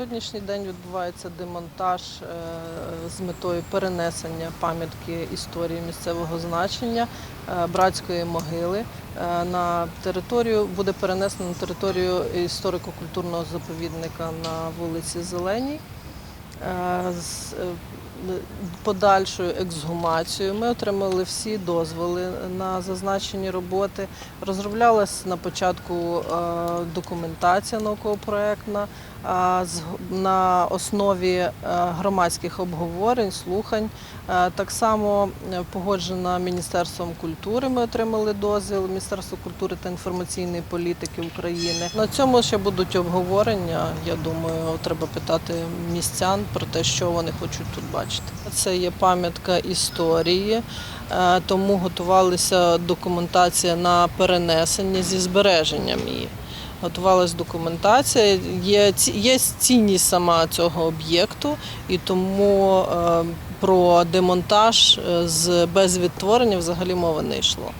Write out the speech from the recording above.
сьогоднішній день відбувається демонтаж е, з метою перенесення пам'ятки історії місцевого значення е, братської могили е, на територію буде перенесено на територію історико-культурного заповідника на вулиці Зеленій. Подальшою ексгумацією ми отримали всі дозволи на зазначені роботи. Розроблялась на початку е, документація науково-проектна на основі е, громадських обговорень, слухань. Е, Так само погоджена Міністерством культури. Ми отримали дозвіл Міністерство культури та інформаційної політики України. На цьому ще будуть обговорення. Я думаю, треба питати містян про те, що вони хочуть тут бачити. Це є пам'ятка історії, е, тому готувалася документація на перенесення зі збереженням її. Готувалась документація. Є, є цінність сама цього об'єкту, і тому е, про демонтаж е, з без відтворення взагалі мови не йшло.